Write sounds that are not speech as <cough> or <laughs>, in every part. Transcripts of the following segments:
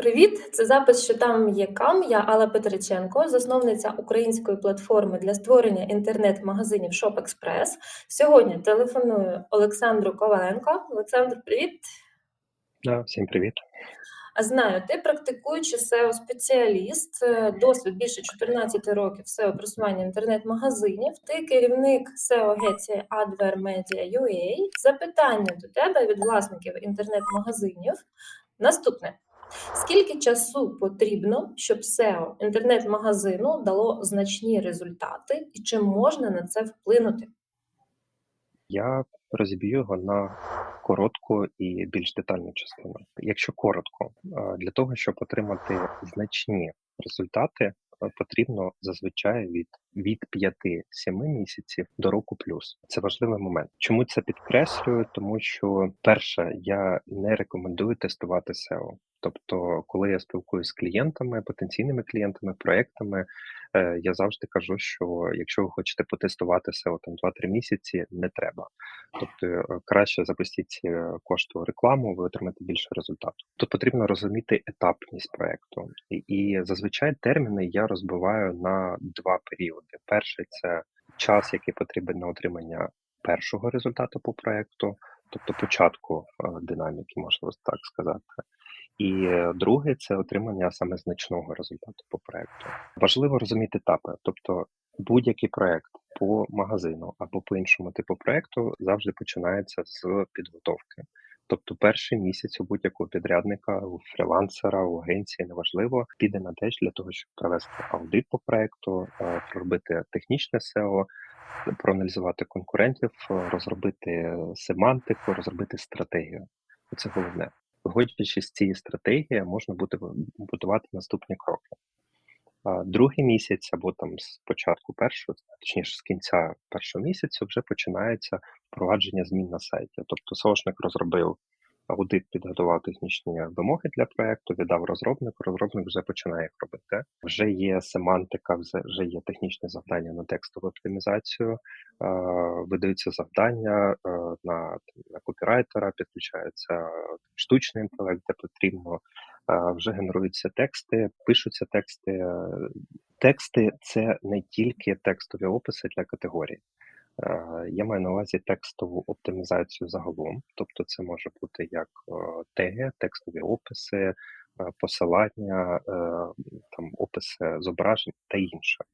Привіт! Це запис «Що там є кам». Я Алла Петриченко, засновниця української платформи для створення інтернет-магазинів ShopExpress. Сьогодні телефоную Олександру Коваленко. Олександр, привіт! Да, всім привіт. А знаю, ти практикуючий SEO-спеціаліст, е, досвід більше 14 років SEO-просування інтернет-магазинів. Ти керівник SEO-агенції Adver Media UA. Запитання до тебе від власників інтернет-магазинів. Наступне. Скільки часу потрібно, щоб SEO інтернет-магазину дало значні результати, і чи можна на це вплинути? Я розіб'ю його на коротку і більш детальну частину. Якщо коротко, для того, щоб отримати значні результати, е, потрібно зазвичай від, від 5-7 місяців до року плюс. Це важливий момент. Чому це підкреслюю? Тому що перше, я не рекомендую тестувати SEO. Тобто, коли я спілкуюся з клієнтами, потенційними клієнтами, проектами, е, я завжди кажу, що якщо ви хочете потестувати SEO там 2-3 місяці, не треба. Тобто е, краще запустіть е, коштову рекламу, ви отримаєте більше результату. Тут потрібно розуміти етапність проекту, і зазвичай терміни я розбиваю на два періоди. Перший це час, який потрібен на отримання першого результату по проекту, тобто початку е, динаміки, можна так сказати. І е, друге це отримання саме значного результату по проекту. Важливо розуміти етапи, тобто будь-який проект по магазину або по іншому типу проекту завжди починається з підготовки. Тобто перший місяць у будь-якого підрядника, у фрілансера, у агенції неважливо, піде на те для того, щоб провести аудит по проекту, е, проробити технічне SEO, проаналізувати конкурентів, е, розробити семантику, розробити стратегію. Це головне. Виходячи з цієї стратегії, можна буде будувати наступні кроки. Другий місяць або там з початку першого, точніше з кінця першого місяця, вже починається впровадження змін на сайті. Тобто соошник розробив аудит, підготував технічні вимоги для проекту, віддав розробнику. Розробник вже починає їх робити. Вже є семантика, вже є технічне завдання на текстову оптимізацію, видаються завдання на на копірайтера, підключається штучний інтелект, де потрібно. Вже генеруються тексти, пишуться тексти. Тексти це не тільки текстові описи для категорій. Я маю на увазі текстову оптимізацію загалом, тобто це може бути як теги, текстові описи, посилання, там описи зображень та інше.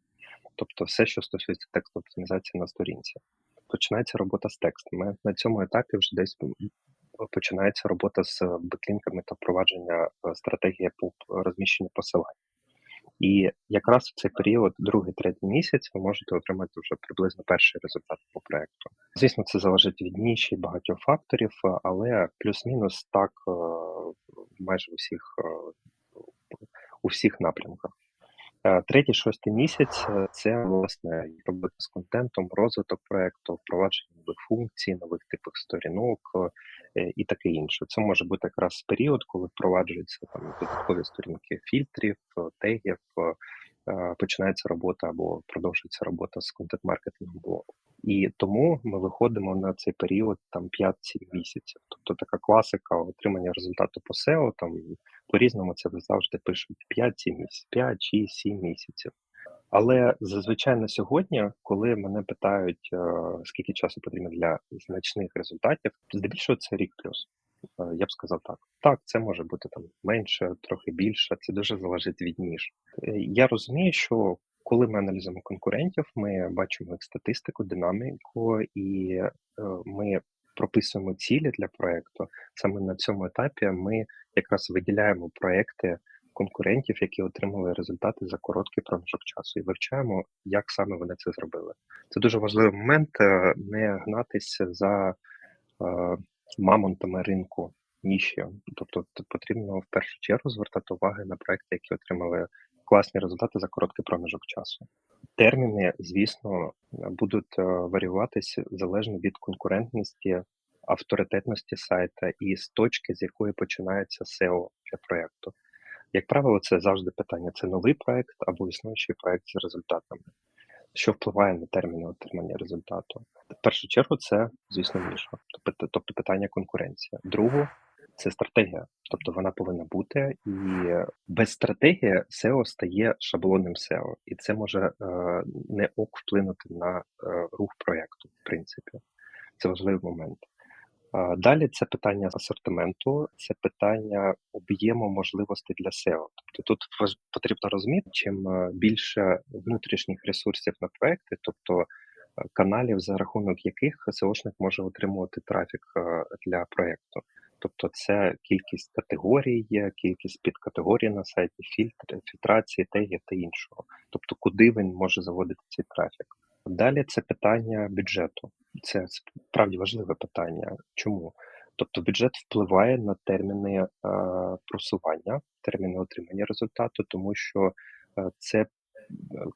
Тобто, все, що стосується текстової оптимізації на сторінці. Починається робота з текстами. На цьому етапі вже десь починається робота з беклінками та впровадження стратегії по розміщенню посилань. І якраз в цей період, другий, третій місяць, ви можете отримати вже приблизно перший результат по проекту. Звісно, це залежить від ніші багатьох факторів, але плюс-мінус так е, майже у всіх е, у всіх напрямках. Е, третій, шостий місяць це власне робота з контентом, розвиток проекту, впровадження нових функцій, нових типів сторінок і таке інше. Це може бути якраз період, коли впроваджуються там додаткові сторінки фільтрів, тегів, починається робота або продовжується робота з контент-маркетингом блогу. І тому ми виходимо на цей період там 5-7 місяців. Тобто така класика отримання результату по SEO, там по-різному це завжди пишуть 5-7 місяців, 5, 6, 7 місяців. Але зазвичай на сьогодні, коли мене питають, е, скільки часу потрібно для значних результатів, здебільшого це рік плюс. Е, я б сказав так. Так, це може бути там менше, трохи більше. Це дуже залежить від ніж. Е, я розумію, що коли ми аналізуємо конкурентів, ми бачимо їх статистику, динаміку, і ми прописуємо цілі для проекту. Саме на цьому етапі ми якраз виділяємо проекти конкурентів, які отримали результати за короткий проміжок часу, і вивчаємо, як саме вони це зробили. Це дуже важливий момент е, не гнатися за е, мамонтами ринку ніші. Тобто потрібно в першу чергу звертати уваги на проекти, які отримали класні результати за короткий проміжок часу. Терміни, звісно, будуть е, варіюватися залежно від конкурентності, авторитетності сайта і з точки, з якої починається SEO для проекту. Як правило, це завжди питання: це новий проект або існуючий проект з результатами, що впливає на терміни отримання результату. В першу чергу, це, звісно, ніша, тобто, тобто питання конкуренції. Другу це стратегія. Тобто вона повинна бути, і без стратегії SEO стає шаблонним SEO, і це може е, не ок вплинути на е, рух проєкту, в принципі. Це важливий момент. Далі це питання асортименту, це питання об'єму можливостей для SEO. Тобто тут потрібно розуміти, чим е, більше внутрішніх ресурсів на проекти, тобто е, каналів, за рахунок яких SEOшник може отримувати трафік е, для проекту. Тобто це кількість категорій, кількість підкатегорій на сайті, фільтри, фільтрації, теги та іншого. Тобто, куди він може заводити цей трафік. Далі це питання бюджету. Це справді важливе питання. Чому? Тобто бюджет впливає на терміни е, просування, терміни отримання результату, тому що е, це е,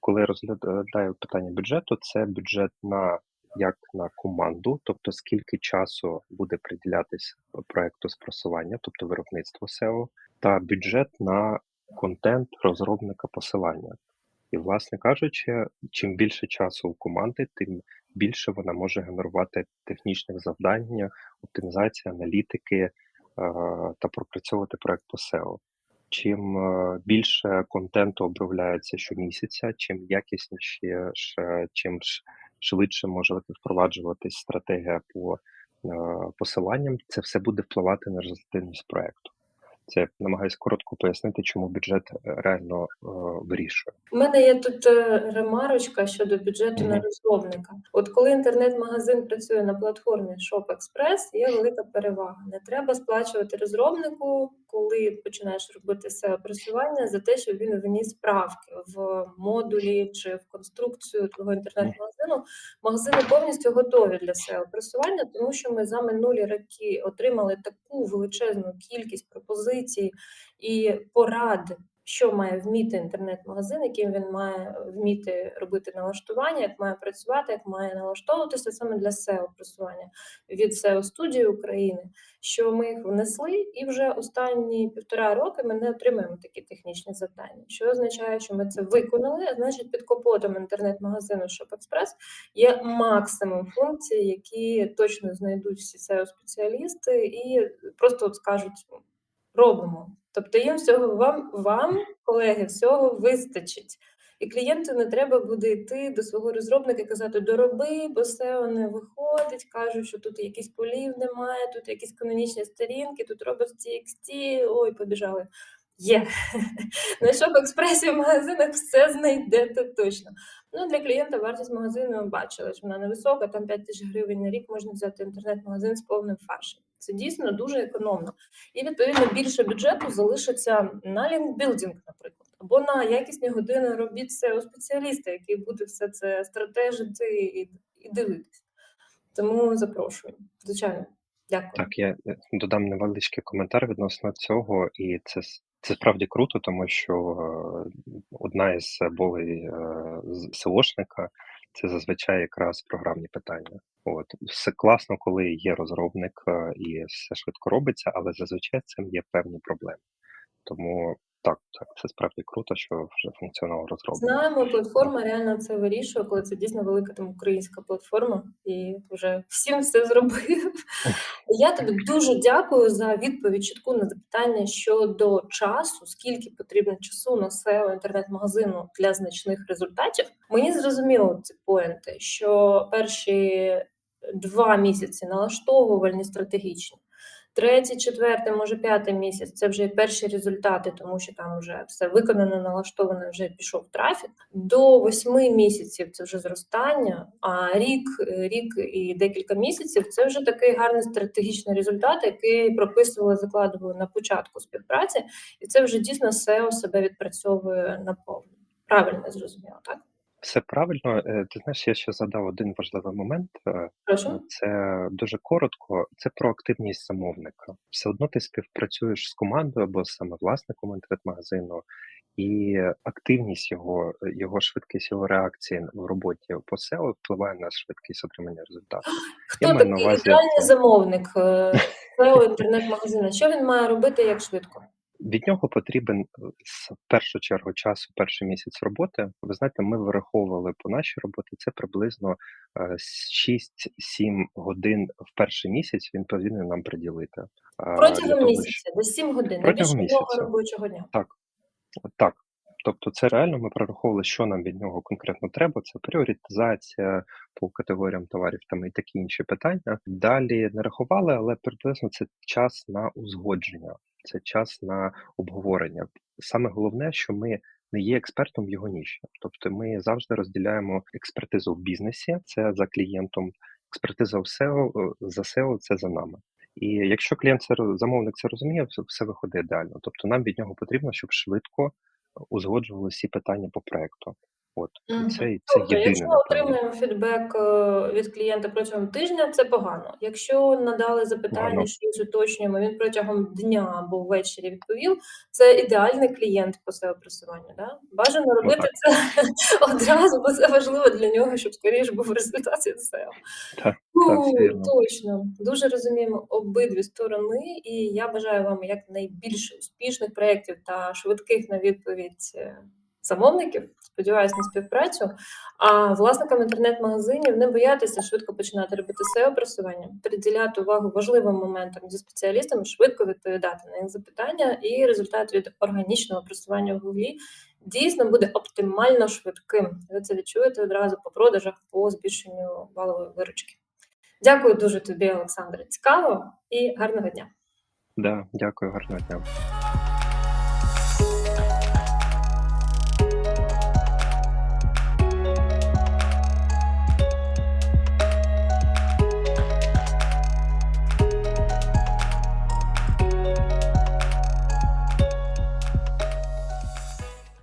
коли розглядаю питання бюджету, це бюджет на як на команду, тобто скільки часу буде приділятись проекту з просування, тобто виробництво SEO, та бюджет на контент розробника посилання. І, власне кажучи, чим більше часу у команди, тим більше вона може генерувати технічних завдань, оптимізації, аналітики е, та пропрацьовувати проект по SEO. Чим е, більше контенту обробляється щомісяця, чим якісніше, чим швидше може впроваджуватись стратегія по е, посиланням, це все буде впливати на результативність проекту. Це намагаюся коротко пояснити, чому бюджет е, реально е, вирішує. У мене є тут е, ремарочка щодо бюджету на розробника. От коли інтернет-магазин працює на платформі ShopExpress, є велика перевага. Не треба сплачувати розробнику, коли починаєш робити SEO просування за те, щоб він вніс правки в модулі чи в конструкцію твого інтернет-магазину. Магазини повністю готові для SEO просування, тому що ми за минулі роки отримали таку величезну кількість пропозицій і порад що має вміти інтернет-магазин, яким він має вміти робити налаштування, як має працювати, як має налаштовуватися саме для SEO просування від SEO студії України. Що ми їх внесли, і вже останні півтора роки ми не отримуємо такі технічні завдання. Що означає, що ми це виконали, а значить під капотом інтернет-магазину ShopExpress є максимум функцій, які точно знайдуть всі SEO спеціалісти, і просто от скажуть робимо. Тобто їм всього вам, вам, колеги, всього вистачить. І клієнту не треба буде йти до свого розробника і казати дороби, бо SEO не виходить, кажуть, що тут якісь полів немає, тут якісь канонічні сторінки, тут робот TXT, ой, побіжали. Є. На Shop-експресі в магазинах все знайдете точно. Ну, для клієнта вартість магазину бачила, що вона невисока, там 5 тисяч гривень на рік можна взяти інтернет-магазин з повним фаршем. Це дійсно дуже економно. І відповідно більше бюджету залишиться на лінкбілдинг, наприклад, або на якісні години робіт SEO спеціаліста, який буде все це стратежити і, і дивитись. Тому запрошую. Звичайно, дякую. Так, я е, додам невеличкий коментар відносно цього, і це це справді круто, тому що е, одна із болей СОшника з- СЕОшника це зазвичай якраз програмні питання. От все класно, коли є розробник е, і все швидко робиться, але зазвичай цим є певні проблеми. Тому так, так, це справді круто, що вже функціонал розроблений. Знаємо, платформа реально це вирішує, коли це дійсно велика там українська платформа, і вже всім все зробив. Я тобі дуже дякую за відповідь чітку на запитання щодо часу, скільки потрібно часу на SEO інтернет-магазину для значних результатів. Мені зрозуміло ці поінти, що перші два місяці налаштовувальні стратегічні. Третій, четвертий, може п'ятий місяць це вже перші результати, тому що там вже все виконано, налаштовано, вже пішов трафік. До восьми місяців це вже зростання. А рік, рік і декілька місяців це вже такий гарний стратегічний результат, який прописували, закладували на початку співпраці, і це вже дійсно SEO себе відпрацьовує наповну. Правильно зрозуміло, так? Все правильно. Е, Ти знаєш, я ще задав один важливий момент. е, Прошу. Це дуже коротко. Це про активність замовника. Все одно ти співпрацюєш з командою або саме власником інтернет-магазину, і активність його, його швидкість його реакції в роботі по SEO впливає на швидкість отримання результату. Хто маю такий увазі ідеальний замовник е, SEO інтернет-магазину? Що він має робити як швидко? Від нього потрібен, е, з першу чергу часу, перший місяць роботи. Ви знаєте, ми вираховували по нашій роботі, це приблизно, е, с 6-7 годин в перший місяць він повинен нам приділити. Протягом того, місяця, десь 7 годин, Протягом місяця. робочого дня. Так. Так. Тобто це реально ми прораховували, що нам від нього конкретно треба. Це пріоритезація по категоріям товарів там і такі інші питання. Далі не рахували, але приблизно це час на узгодження, це час на обговорення. Саме головне, що ми не є експертом в його ніші. Тобто ми завжди розділяємо експертизу в бізнесі, це за клієнтом, експертиза в SEO, е, за SEO це за нами. І якщо клієнт це замовник це розуміє, все все виходить ідеально. Тобто нам від нього потрібно, щоб швидко узгоджували всі питання по проекту. От, і Мгм. це це Тобто, єдине, якщо отримуємо фідбек, е, від клієнта протягом тижня, це погано. Якщо надали запитання, щось уточнюємо, він протягом дня або ввечері відповів, це ідеальний клієнт по SEO-просуванню, да? Бажано Ну робити так. це <laughs> одразу, бо це важливо для нього, щоб скоріше був результат від SEO. Так, так, Ну, вірно. точно. Дуже розуміємо обидві сторони, і я бажаю вам якнайбільше успішних проєктів та швидких на відповідь, е, замовників. Сподіваюсь на співпрацю. А власникам інтернет-магазинів не боятися швидко починати робити SEO-просування, приділяти увагу важливим моментам зі спеціалістами, швидко відповідати на їх запитання, і результат від органічного просування в Гуглі дійсно буде оптимально швидким. Ви це відчуєте одразу по продажах, по збільшенню валової виручки. Дякую дуже тобі, Олександре. Цікаво і гарного дня. Да, дякую, гарного дня.